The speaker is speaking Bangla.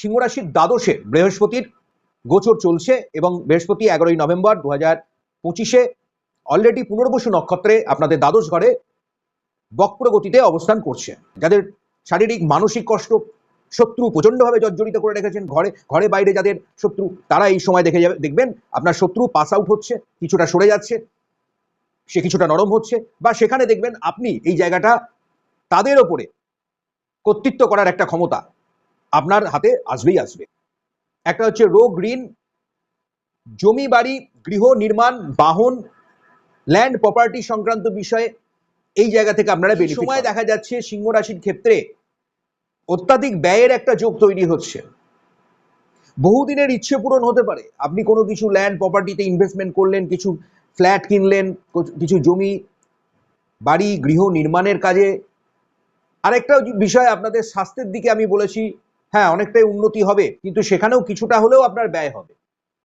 সিংহরাশির দ্বাদশে বৃহস্পতির গোচর চলছে এবং বৃহস্পতি এগারোই নভেম্বর দু হাজার পঁচিশে অলরেডি পুনর্বসু নক্ষত্রে আপনাদের দ্বাদশ ঘরে বক্র গতিতে অবস্থান করছে। যাদের শারীরিক, মানসিক কষ্ট শত্রু প্রচণ্ডভাবে জর্জরিত করে রেখেছেন ঘরে ঘরে বাইরে যাদের শত্রু, তারা এই সময় দেখে যাবে, দেখবেন আপনার শত্রু পাস আউট হচ্ছে, কিছুটা সরে যাচ্ছে, সে কিছুটা নরম হচ্ছে বা সেখানে দেখবেন আপনি এই জায়গাটা তাদের ওপরে কর্তৃত্ব করার একটা ক্ষমতা আপনার হাতে আসবেই আসবে। একটা হচ্ছে রোগ ঋণ জমি বাড়ি গৃহ নির্মাণ বাহন ল্যান্ড প্রপার্টি সংক্রান্ত বিষয়ে এই জায়গা থেকে আপনারা বেশি সময় দেখা যাচ্ছে সিংহ রাশির ক্ষেত্রে অত্যাধিক ব্যয়ের একটা যোগ তৈরি হচ্ছে। বহুদিনের ইচ্ছে পূরণ হতে পারে। আপনি কোনো কিছু ল্যান্ড প্রপার্টিতে ইনভেস্টমেন্ট করলেন কিছু ফ্ল্যাট কিনলেন কিছু জমি বাড়ি গৃহ নির্মাণের কাজে। আরেকটা বিষয় আপনাদের স্বাস্থ্যের দিকে আমি বলেছি হ্যাঁ অনেকটাই উন্নতি হবে কিন্তু সেখানেও কিছুটা হলেও আপনার ব্যয় হবে।